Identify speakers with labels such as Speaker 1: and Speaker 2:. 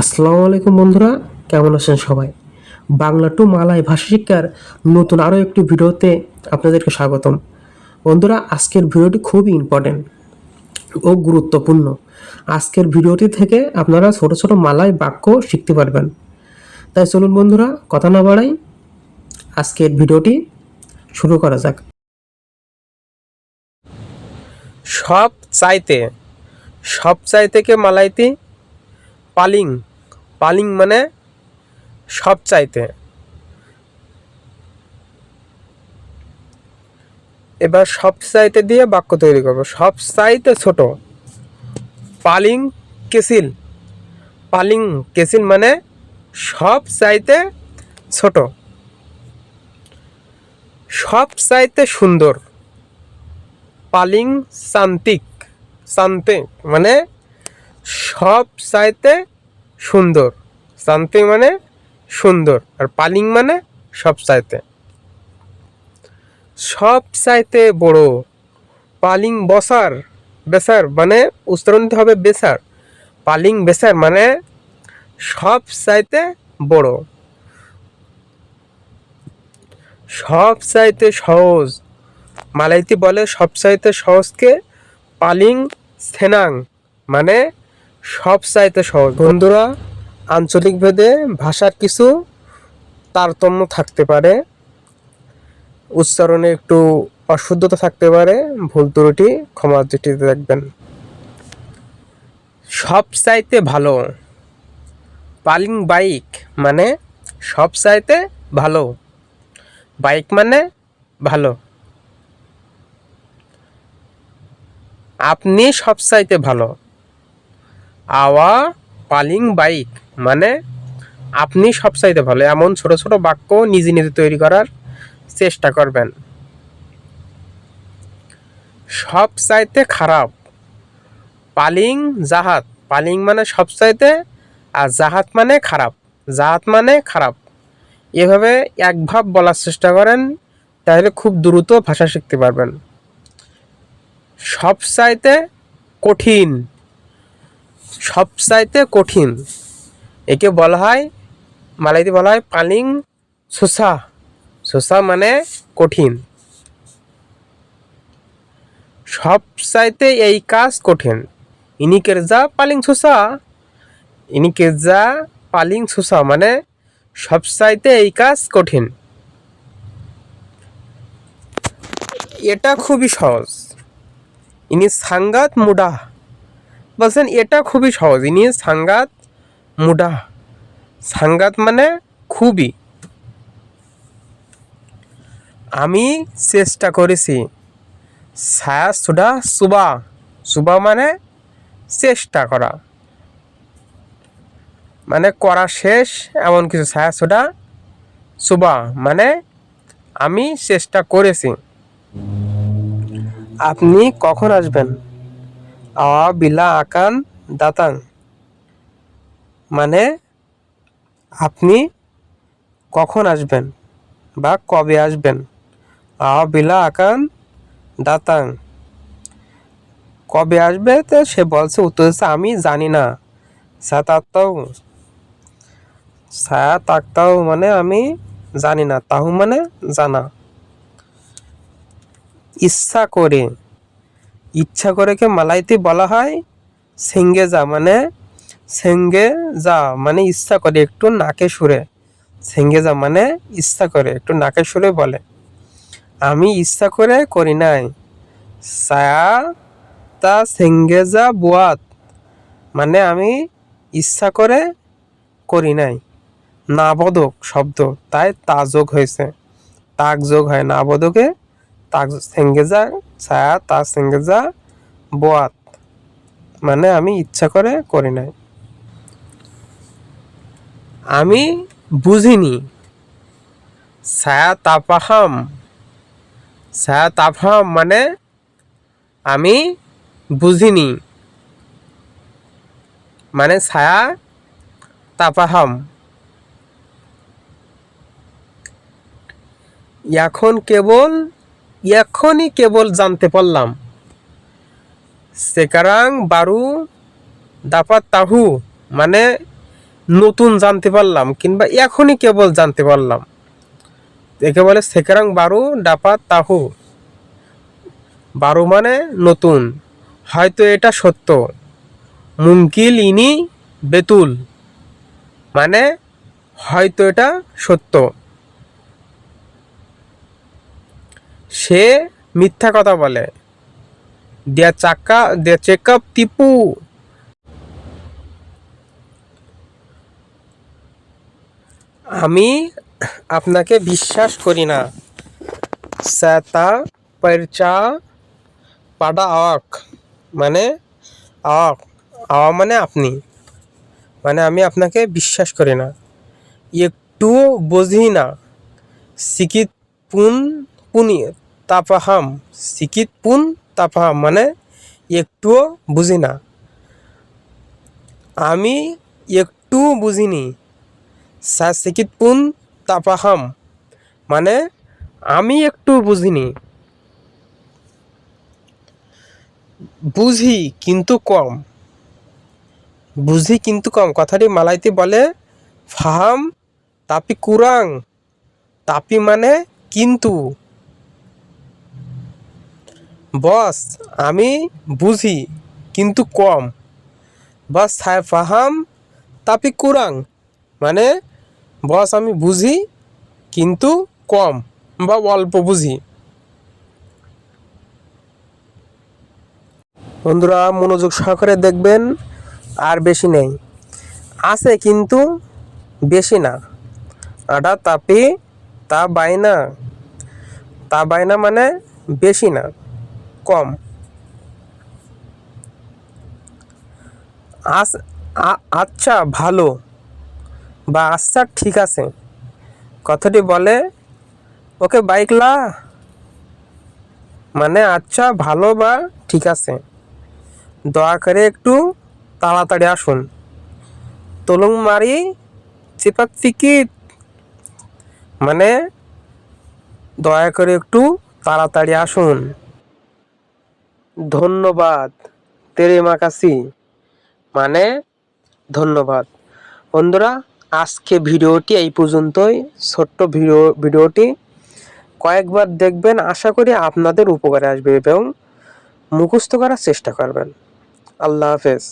Speaker 1: আসসালামু আলাইকুম বন্ধুরা, কেমন আছেন সবাই? বাংলা টু মালায় ভাষা শিক্ষার নতুন আরও একটি ভিডিওতে আপনাদেরকে স্বাগতম। বন্ধুরা, আজকের ভিডিওটি খুবই ইম্পর্টেন্ট ও গুরুত্বপূর্ণ। আজকের ভিডিওটি থেকে আপনারা ছোট ছোট মালায় বাক্য শিখতে পারবেন। তাই চলুন বন্ধুরা, কথা না বাড়াই আজকের ভিডিওটি শুরু করা যাক।
Speaker 2: সব চাইতে সব চাইতে মালাইতে? পালিং পালিং মানে সব চাইতে। এবার সব চাইতে দিয়ে বাক্য তৈরি করব। সব চাইতে ছোট। পালিং, কেসিল। পালিং, কেসিল মানে সব চাইতে ছোট। সব চাইতে সুন্দর। পালিং শান্তিক শান্তি মানে সব চাইতে সুন্দর। শান্তি মানে সুন্দর আর পালিং মানে সব চাইতে। সব চাইতে বড় পালিং বসার, বেসার মানে উচ্চারণ হবে বেসার। পালিং, বেসার মানে সব চাইতে বড়। সব চাইতে সহজ, মালাইতি বলে সব চাইতে সহজকে পালিং সেনাং মানে সবচাইতে সহজ। বন্ধুরা, আঞ্চলিক ভেদে ভাষার কিছু তারতম্য থাকতে পারে। উচ্চারণে একটু অশুদ্ধতা থাকতে পারে। ভুল ত্রুটি, ক্ষমা দৃষ্টিতে দেখবেন। সবচাইতে ভালো। পালিং বাইক মানে সবচাইতে ভালো। বাইক মানে ভালো। আপনি সবচাইতে ভালো। আওয়া পালিং বাইক মানে আপনি সবচাইতে ভালো, এমন ছোট ছোট বাক্য নিজে নিজে তৈরি করার চেষ্টা করবেন। সবচাইতে খারাপ, পালিং জাহাত, পালিং মানে সবচাইতে, আর জাহাত মানে খারাপ, জাহাত মানে খারাপ। এভাবে এক ভাব বলার চেষ্টা করেন, তাহলে খুব দ্রুত ভাষা শিখতে পারবেন। সবচাইতে কঠিন সবচাইতে কঠিন। একে বলা হয়, মালাইতে বলা হয় পালিং সোসা সোসা মানে কঠিন। সবচাইতে এই কাজ কঠিন। ইনি কেরজা পালিং সোসা ইনি কেরজা পালিং সোসা মানে সবচাইতে এই কাজ কঠিন। এটা খুবই সহজ। ইনি সাঙ্গাত মুডা। বলছেন, এটা খুবই সহজ। ইনি সাঙ্গাত মুডা। সাংঘাত মানে খুবই। আমি চেষ্টা করেছি। ছায়া সুডা সুবা। সুবা মানে চেষ্টা করা। মানে করা শেষ, এমন কিছু। ছায়া সুডা সুবা মানে আমি চেষ্টা করেছি। আপনি কখন আসবেন? আওয়া বিলা আকান দাতাং। মানে আপনি কখন আসবেন বা কবে আসবেন? আওয়া বিলা আকান দাতাং। কবে আসবে? তো সে বলছে, উত্তর দিচ্ছে, আমি জানি না। সাতাত্তাও সায়া তাকতাও মানে আমি জানি না। তাহু মানে জানা। ইচ্ছা করে। ইচ্ছা করে কে মালাইতে বলা হয়? সেঙ্গে যা মানে সেঙ্গে যা মানে ইচ্ছা করে, একটু নাকে সুরে। সেঙ্গে যা মানে ইচ্ছা করে, একটু নাকে সুরে বলে। আমি ইচ্ছা করে করি নাই। সায়া তা সেঙ্গে যা বুয়াত মানে আমি ইচ্ছা করে করি নাই। নাবোধক শব্দ, তাই তা যোগ হয়েছে। তাক যোগ হয় নাবোধকে তাক সেঙ্গেজা ছায়া তা সেঙ্গেজা বোয়াত। মানে আমি ইচ্ছা করে করি নাই। আমি বুঝিনি। ছায়া তাপাহাম ছায়া তাপাহাম মানে আমি বুঝিনি। মানে ছায়া তাপাহাম এখন কেবল এখনই কেবল জানতে পারলাম। সেকারাং বারু দাপা তাহু মানে নতুন জানতে পারলাম, কিংবা এখনই কেবল জানতে পারলাম। একে বলে সেকারাং বারু ডাপা তাহু বারু মানে নতুন, হয়তো এটা সত্য। মুমকিল ইনি বেতুল মানে হয়তো এটা সত্য। সে মিথ্যা কথা বলে। দেয়া চাকা চাক্কা চেক আপ টিপু। আমি আপনাকে বিশ্বাস করি না। স্যাতা পরচা পাডা আওয়াক মানে আওয়াক আওয়া মানে আপনি। মানে আমি আপনাকে বিশ্বাস করি না। একটু বুঝি না। সিকিত পুন পুনি তাপাহাম সিকিত পুন তাপাহাম মানে একটুও বুঝি না। আমি একটু বুঝিনি। সা সিকিত পুন তাপাহাম মানে আমি একটু বুঝিনি। বুঝি কিন্তু কম। বুঝি কিন্তু কম। কথাটি মালাইতে বলে, ফাহাম তাপি কুরাং। তাপি মানে কিন্তু। বস, আমি বুঝি, কিন্তু কম। বস হ্যাঁ ফাহাম, তাপি কুরাং। মানে বস, আমি বুঝি, কিন্তু কম, বা অল্প বুঝি। বন্ধুরা, মনোযোগ সহকারে দেখবেন, আর বেশি নেই। আছে, কিন্তু বেশি না। আটা তাপি তা বাইনা তা বাইনা মানে বেশি না। কম। আচ্ছা ভালো। বা আচ্ছা ঠিক আছে। কথাটি বলে, ওকে, বাইক লা। মানে আচ্ছা ভালো বা ঠিক আছে। দয়া করে একটু তাড়াতাড়ি আসুন। তলুং মারি চিপাত টিকিট মানে দয়া করে একটু তাড়াতাড়ি আসুন। ধন্যবাদ, তেরে মাকাসি মানে ধন্যবাদ। বন্ধুরা, আজকে ভিডিওটি এই পর্যন্তই। ছোট্ট ভিডিও, ভিডিওটি কয়েকবার দেখবেন, আশা করি আপনাদের উপকারে আসবে এবং মুখস্থ করার চেষ্টা করবেন। আল্লাহ হাফেজ।